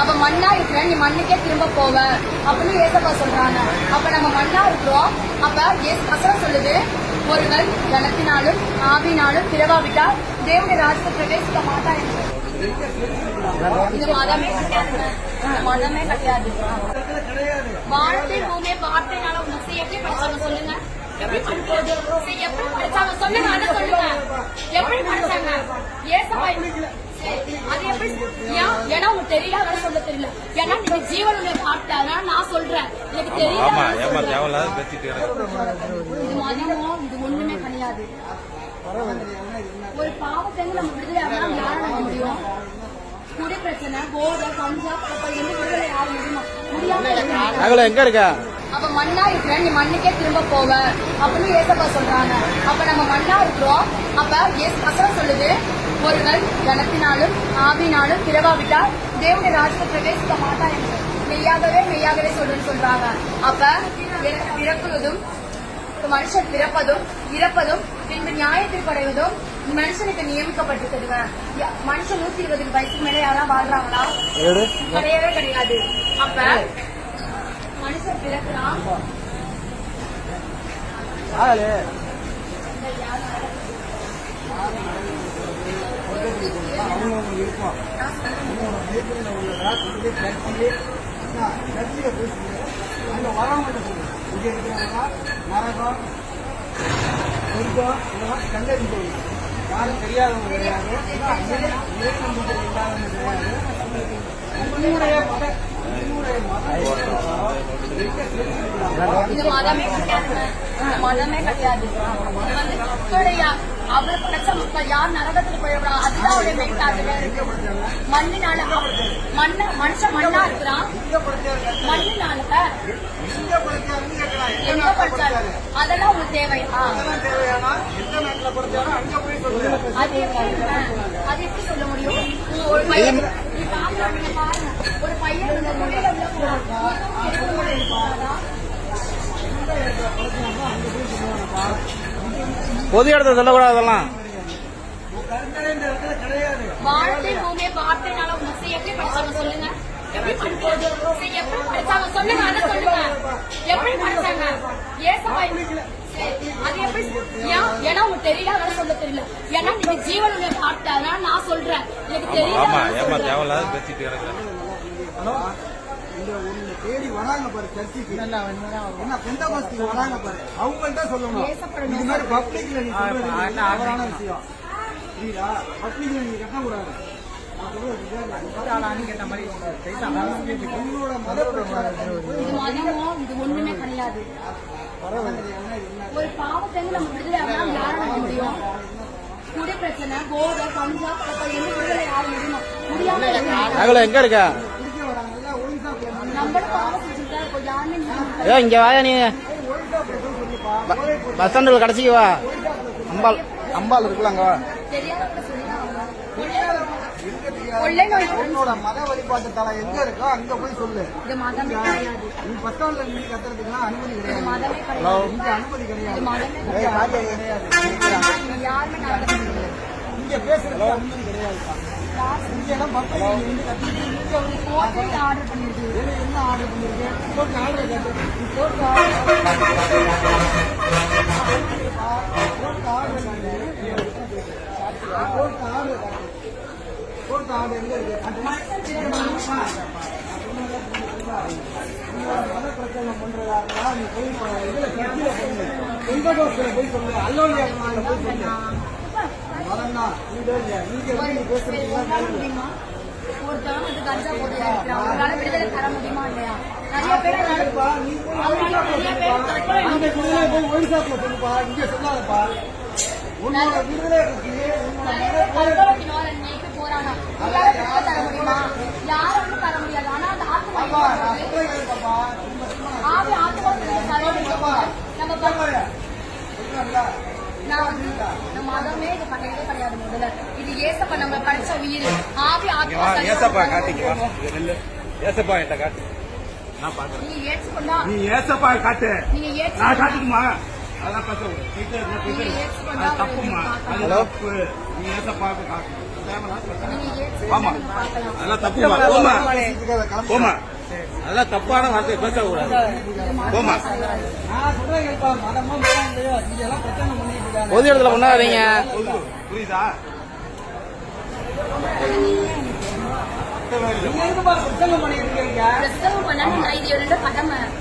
அப்ப மண்ணா இருக்கிற நீ மண்ணுக்கே திரும்ப போவ அப்படின்னு ஏசப்பா சொல்றாங்க. அப்ப நம்ம மண்ணா இருக்கிறோம். அப்ப ஏசு வசனம் சொல்லுது ஒருவன் ஜனத்தினாலும் ஆவினாலும் பிறவாவிட்டால் தேவனுடைய ராஜ்யத்தை பிரவேசிக்க மாட்டான் என்று. இது மதமே கிடையாது மதமே கிடையாது. வானத்தை பூமியை வார்த்தைனால உங்களுக்கு எப்படி படிச்சாங்க சொல்லுங்க? எப்படி படிச்சது? எப்படி படிச்சாங்க சொல்லுங்க அதை சொல்லுங்க. எப்படி படிச்சாங்க? ஏசப்பா அது எப்படி? ஏன்னா உங்களுக்கு தெரியல அதனால சொல்ல தெரியல. ஏன்னா நீங்க ஜீவனுடைய அதனால நான் சொல்றேன். எனக்கு தெரியல ஆமா அதனால ஏமா சொல்றேன். தேவையில்லாத பேசிட்டு இருக்கிறேன். இது மதமோ இது ஒண்ணுமே கிடையாது. ஒரு பாவத்திலிருந்து நம்ம விடுதலை ஆகலாம் முடியும்? குடி பிரச்சனை போதை கஞ்சா அப்ப என்ன விடுதலை ஆக முடியுமா? முடியாம இருக்கிறாங்க. அகல எங்க இருக்க? அப்ப மண்ணா இருக்கிற நீ மண்ணுக்கே திரும்ப போவ. அப்படின்னு ஏசப்பா சொல்றாங்க. அப்ப நம்ம மண்ணா இருக்கிறோம். அப்ப ஏசு வசனம் சொல்லுது ஒருவன் ஜனத்தினாலும் ஆவினாலும் பிறவாவிட்டால் தேவனுடைய ராஜ்யத்தை பிரவேசிக்க மாட்டான் என்று. மெய்யாகவே மெய்யாகவே சொல்லுன்னு சொல்றாங்க. அப்ப பிற- பிறக்குவதும் மனுஷன் பிறப்பதும் இறப்பதும் பின்பு நியாயத்திற்கு அடைவதும் மனுஷனுக்கு நியமிக்கப்பட்டிருக்குதுங்க. மனுஷன் நூத்தி இருபது வயசுக்கு மேல யாராவது வாழ்றாங்களா? கிடையவே கிடையாது. அப்ப மனுஷன் பிறக்கிறான். ஆகலே யாரும் தெரியாதவங்க கிடையாது இறை நம்பிக்கை இல்லாதவங்க கிடையாது உன்னுடைய மத உன்னுடைய மத இது மதமே கிடையாதுங்க இது மதமே கிடையாது இது வந்து அவர் படைச்ச மக்கள் யார் நரகத்துக்கு போயிடா அதுதான் அவருடைய மெய்தாதுல இருக்கு. மண்ணினால மண்ண மனுஷன் மண்ணா இருக்கிறான் மண்ணினால எங்க படிச்சாரு? அதெல்லாம் உங்களுக்கு தேவையா அது எப்படி அது எப்படி சொல்ல முடியும்? ஒரு பையன் ஒரு பையன் இந்த மொழியில உள்ள போறான் பொது இடத்த சொல்லக்கூடாது அதெல்லாம். கருங்கடை இந்த இடத்துல கிடையாது வார்த்தை வார்த்தைனால உனக்கு எப்படி படிச்சாங்க சொல்லுங்க? எப்படி படிச்சாங்க? சொல்லுங்க அதை சொல்லுங்க. எப்படி படிச்சாங்க? ஏசப்பா அது எப்படி? ஏன்னா உங்களுக்கு தெரியல அதனால சொல்ல தெரியல. ஏன்னா நீங்க ஜீவனுடைய வார்த்தை அதனால நான் சொல்றேன். எனக்கு தெரியல உன்னை தேடி வராங்க பாரு சர்ச்சுக்கு. என்ன பெந்தகோஸ்துக்கு வராங்க பாரு. அவங்கள்ட்ட சொல்லணும். இது மாதிரி பப்ளிக்ல நீ சொல்றது தவறான விஷயம். புரியுதா? பப்ளிக்ல நீ கட்டக்கூடாது. மதமோ இது ஒண்ணுமே கிடையாது. ஒரு நம்ம விடுதலை ஆகலாம் நம்ப முடியும்? குடி பிரச்சனை விடுதலை முடியுமா எங்க இருக்க? ஏ இங்க வாயா நீ. பஸ் ஸ்டாண்டில் கடைசிக்கு வா. அம்பாள். அம்பாள் இருக்குல்ல அங்க உன்னோட மத வழிபாட்டு தலை எங்க இருக்கோ அங்க போய் சொல்லு. இது மதமே கிடையாது. நீ பஸ் ஸ்டாண்ட்ல நின்று கத்துறதுக்குலாம் அனுமதி கிடையாது. இங்க அனுமதி இங்க இங்க வந்து இங்க ஆர்டர் பண்ணிருக்கு. ஆர்டர் பண்ணியிருக்கேன் கோர்ட் ஆர்டர் கேட்டு. Court court order court order court order எங்க இருக்கு? பிரச்சனை பண்றதா நீ போய் இதுல போய் எந்த போய் சொல்லு. அல்லோலியா போய் நீங்க நீங்க பேசுறீங்களா ஒருத்தவங்க வந்து கஞ்சா போதையா இருக்கிறான் அவங்களால விடுதலை தர முடியுமா இல்லையா? நிறைய பேர் அதனால நிறைய பேர் தற்கொலை விடுதலை தர முடியுமா? யாரும் தர முடியாது. ஆனா அந்த ஆத்மா தரோடு நம்ம. நான் வந்து இந்த மதமே இது கிடையவே கிடையாது முதல்ல இது ஏசப்பா நம்ம படிச்ச ஆவி ஆத்மா காட்டிக்கு காட்டு நான் பாக்குறேன் நீங்க ஏற்றுக்கொண்டா நீ ஏசப்பா காட்டு நீங்க நான் தப்புமா அது? தப்பு நீ காட்டு ஆமா. அதெல்லாம் தப்புமா போமா. போமா அதெல்லாம் தப்பான வார்த்தை பேசக்கூடாது. போமா நான் சொல்றேன் கேட்பா மதமா மதம் இல்லையோ இங்க எல்லாம் பிரச்சனை பண்ணிட்டு இருக்காங்க பொது இடத்துல பண்ணாதீங்க புரியுதா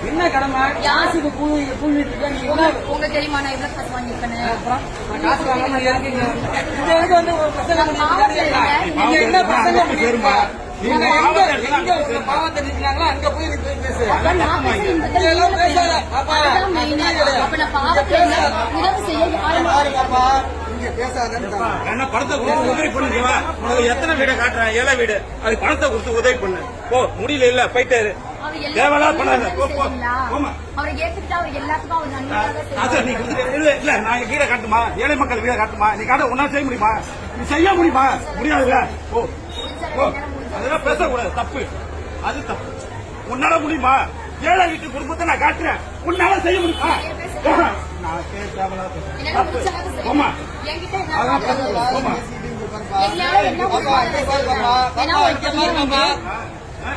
என்ன கடமை யாசுக்கு பூ பூவிட்டு இருக்க நீங்க என்ன உங்க- தெரியுமா நான் எவ்வளவு காசு நான் காசு வந்து ஒரு என்ன பண்ணிருக்கீங்க நீங்க எங்க எங்க பாவத்தை நிக்கிறாங்களோ அங்க போய் நீ போய் பேசு. பேசாத. பாப்பா, பாப்பா பேசாதன்னு பணத்தை கொடுத்து உதவி பண்ணுவா உனக்கு எத்தனை வீடை காட்டுறேன்? ஏழை வீடு. அது பணத்தை கொடுத்து உதவி பண்ணு. போ முடியல இல்ல போயிட்டே இரு. அவர் தேவையில்லாத எல்லாத்துக்கும் பண்ணாத. இல்ல இல்ல நான் வீடை காட்டுமா ஏழை மக்கள் வீடை காட்டுமா நீ காட்ட உன்னால செய்ய முடியுமா? நீ செய்ய முடியுமா? முடியாதுல்ல. ஓ ஓ அதெல்லாம் பேசக்கூடாது. தப்பு. அது தப்பு. உன்னால முடியுமா? ஏழை வீட்டு குடும்பத்தை நான் காட்டுறேன். உன்னால செய்ய முடியுமா. நான் கேட்காமலா அதெல்லாம்? பேசக்கூடாது.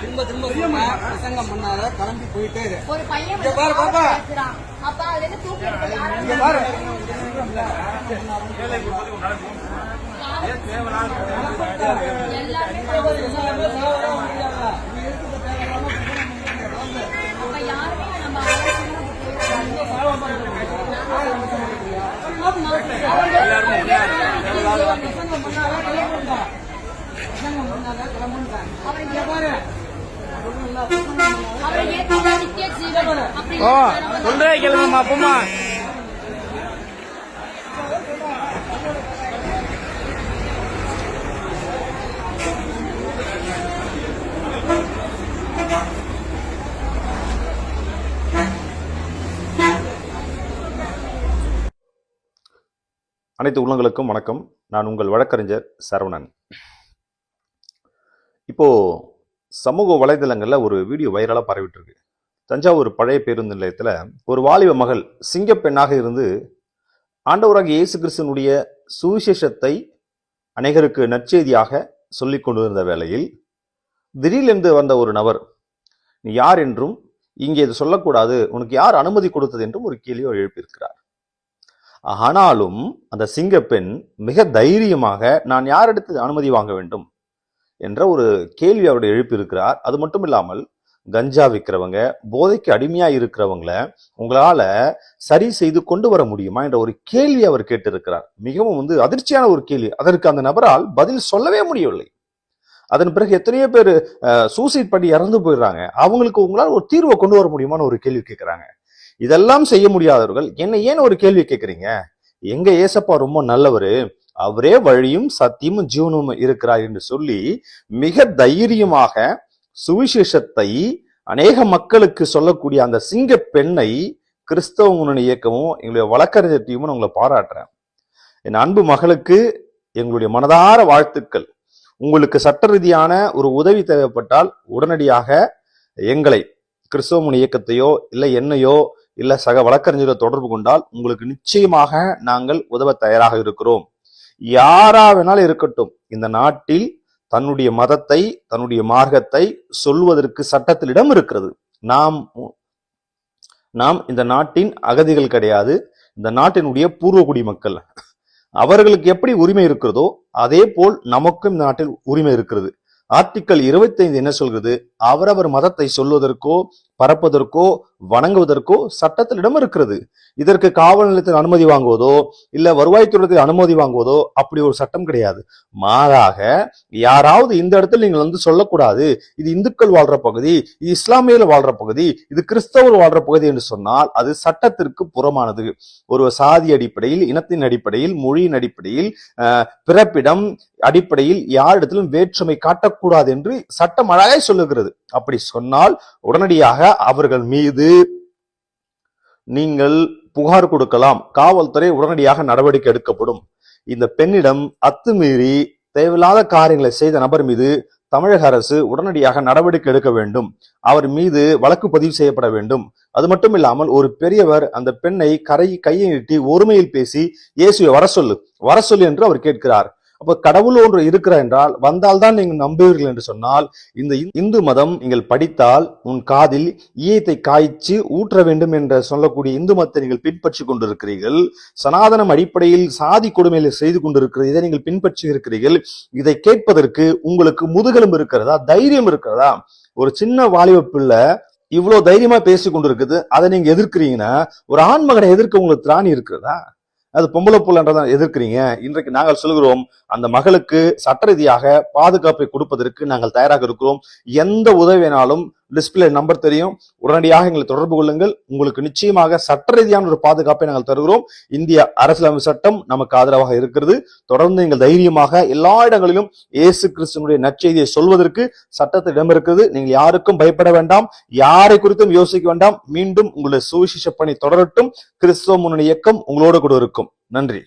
திரும்ப திரும்ப சொல்றேன். பிரசங்கம் பண்ணாத கிளம்பி போயிட்டே இரு. ஒரு பையன் இங்க பாரு, பாப்பா. இருக்கிறான். அப்ப அதுல இருந்து தூக்கி எடுக்க யாரும் இங்க பாரு. ஓ சொல்றே கேளுங்கம்மா போமா அனைத்து உள்ளங்களுக்கும் வணக்கம். நான் உங்கள் வழக்கறிஞர் சரவணன். இப்போது சமூக வலைதளங்களில் ஒரு வீடியோ வைரலாக பரவிட்டுருக்கு. தஞ்சாவூர் பழைய பேருந்து நிலையத்தில் ஒரு வாலிப மகள் சிங்கப்பெண்ணாக இருந்து ஆண்டவராக இயேசு கிறிஸ்தனுடைய சுவிசேஷத்தை அநேகருக்கு நற்செய்தியாக சொல்லிக் கொண்டிருந்த வேளையில் திடீரென்று வந்த ஒரு நபர் நீ யார்? என்றும் இங்கே இது சொல்லக்கூடாது. உனக்கு யார் அனுமதி கொடுத்தது? என்றும் ஒரு கேள்வியை எழுப்பியிருக்கிறார். ஆனாலும் அந்த சிங்கப்பெண் மிக தைரியமாக நான் யாரிடத்து அனுமதி வாங்க வேண்டும்? என்ற ஒரு கேள்வி அவருடைய எழுப்பியிருக்கிறார் அது மட்டும் இல்லாமல் கஞ்சா விற்கிறவங்க போதைக்கு அடிமையா இருக்கிறவங்கள உங்களால சரி செய்து கொண்டு வர முடியுமா என்ற ஒரு கேள்வி அவர் கேட்டிருக்கிறார். மிகவும் வந்து அதிர்ச்சியான ஒரு கேள்வி. அதற்கு அந்த நபரால் பதில் சொல்லவே முடியவில்லை. அதன் பிறகு எத்தனையோ பேர் சூசைட் பண்ணி இறந்து போயிடுறாங்க. அவங்களுக்கு உங்களால் ஒரு தீர்வை கொண்டு வர முடியுமான்னு ஒரு கேள்வி கேட்கிறாங்க. இதெல்லாம் செய்ய முடியாதவர்கள் என்ன ஏன் ஒரு கேள்வி கேட்குறீங்க? எங்க ஏசப்பா ரொம்ப நல்லவர். அவரே வழியும் சத்தியமும் ஜீவனும் இருக்கிறார் என்று சொல்லி மிக தைரியமாக சுவிசேஷத்தை அநேக மக்களுக்கு சொல்லக்கூடிய அந்த சிங்க பெண்ணை கிறிஸ்தவ முன்னணி இயக்கமும் எங்களுடைய வழக்கறிஞர் டீமும் உங்களை பாராட்டுறேன். என் அன்பு மகளுக்கு எங்களுடைய மனதார வாழ்த்துக்கள். உங்களுக்கு சட்ட ரீதியான ஒரு உதவி தேவைப்பட்டால் உடனடியாக எங்களை கிறிஸ்தவ முன்னணி இயக்கத்தையோ இல்லை என்னையோ இல்லை சக வழக்கறிஞரை தொடர்பு கொண்டால் உங்களுக்கு நிச்சயமாக நாங்கள் உதவ தயாராக இருக்கிறோம். யாரா வேணாலும் இருக்கட்டும். இந்த நாட்டில் தன்னுடைய மதத்தை தன்னுடைய மார்க்கத்தை சொல்வதற்கு சட்டத்தில் இடம் இருக்கிறது. நாம் நாம் இந்த நாட்டின் அகதிகள் கிடையாது. இந்த நாட்டினுடைய பூர்வகுடி மக்கள். அவர்களுக்கு எப்படி உரிமை இருக்கிறதோ அதே போல் நமக்கும் இந்த நாட்டில் உரிமை இருக்கிறது. ஆர்டிக்கல் 25 என்ன சொல்கிறது? அவரவர் மதத்தை சொல்வதற்கோ பரப்பதற்கோ வணங்குவதற்கோ சட்டத்தில் இடம் இருக்கிறது. இதற்கு காவல் நிலையத்தில் அனுமதி வாங்குவதோ இல்ல வருவாய்த்துறையத்தில் அனுமதி வாங்குவதோ அப்படி ஒரு சட்டம் கிடையாது. மாறாக யாராவது இந்த இடத்துல நீங்கள் வந்து சொல்லக்கூடாது. இது இந்துக்கள் வாழ்ற பகுதி இது இஸ்லாமியர்கள் வாழ்ற பகுதி இது கிறிஸ்தவர் வாழ்ற பகுதி என்று சொன்னால் அது சட்டத்திற்கு புறமானது. ஒரு சாதி அடிப்படையில் இனத்தின் அடிப்படையில் மொழியின் அடிப்படையில் பிறப்பிடம் அடிப்படையில் யாரிடத்திலும் வேற்றுமை காட்டக்கூடாது என்று சட்டம் அழகாய் சொல்லுகிறது. அப்படி சொன்னால் உடனடியாக அவர்கள் மீது நீங்கள் புகார் கொடுக்கலாம். காவல்துறை உடனடியாக நடவடிக்கை எடுக்கப்படும். இந்த பெண்ணிடம் அத்துமீறி தேவையில்லாத காரியங்களை செய்த நபர் மீது தமிழக அரசு உடனடியாக நடவடிக்கை எடுக்க வேண்டும். அவர் மீது வழக்கு பதிவு செய்யப்பட வேண்டும். அது மட்டும் இல்லாமல் ஒரு பெரியவர் அந்த பெண்ணை கரை கையை நீட்டி ஒருமையில் பேசி இயேசுவை வர சொல்லு வர சொல்லு என்று அவர் கேட்கிறார். அப்ப கடவுள் ஒன்று இருக்கிறார் என்றால் வந்தால்தான் நீங்கள் நம்புவீர்கள் என்று சொன்னால் இந்த இந்து மதம் நீங்கள் படித்தால் உன் காதில் ஈயத்தை காய்ச்சி ஊற்ற வேண்டும் என்று சொல்லக்கூடிய இந்து மதத்தை நீங்கள் பின்பற்றி கொண்டிருக்கிறீர்கள். சனாதனம் அடிப்படையில் சாதி கொடுமையில செய்து கொண்டிருக்கிறது இதை நீங்கள் பின்பற்றி இருக்கிறீர்கள். இதை கேட்பதற்கு உங்களுக்கு முதுகலும் இருக்கிறதா? தைரியம் இருக்கிறதா? ஒரு சின்ன வாலிப பிள்ளை இவ்வளவு தைரியமா பேசி கொண்டிருக்குது அதை நீங்க எதிர்க்கிறீங்கன்னா ஒரு ஆண் மகனை எதிர்க்க உங்களுக்கு திராணி இருக்கிறதா? அது பொம்பளை புள்ளன்றதை எதிர்க்கிறீங்க. இன்றைக்கு நாங்கள் சொல்கிறோம் அந்த மகளுக்கு சட்ட ரீதியாக பாதுகாப்பை கொடுப்பதற்கு நாங்கள் தயாராக இருக்கிறோம். எந்த உதவினாலும் டிஸ்பிளே நம்பர் தெரியும். உடனடியாக எங்களை தொடர்பு கொள்ளுங்கள். உங்களுக்கு நிச்சயமாக சட்ட ரீதியான ஒரு பாதுகாப்பை நாங்கள் தருகிறோம். இந்திய அரசியலமைப்பு சட்டம் நமக்கு ஆதரவாக இருக்கிறது. தொடர்ந்து நீங்கள் தைரியமாக எல்லா இடங்களிலும் இயேசு கிறிஸ்தனுடைய நற்செய்தியை சொல்வதற்கு சட்டத்தில் இடம் இருக்கிறது. நீங்கள் யாருக்கும் பயப்பட வேண்டாம். யாரை குறித்தும் யோசிக்க வேண்டாம். மீண்டும் உங்களுடைய சுவிசேஷ பணி தொடரட்டும். கிறிஸ்துவ முன்னணி இயக்கம் உங்களோடு கூட இருக்கும். நன்றி.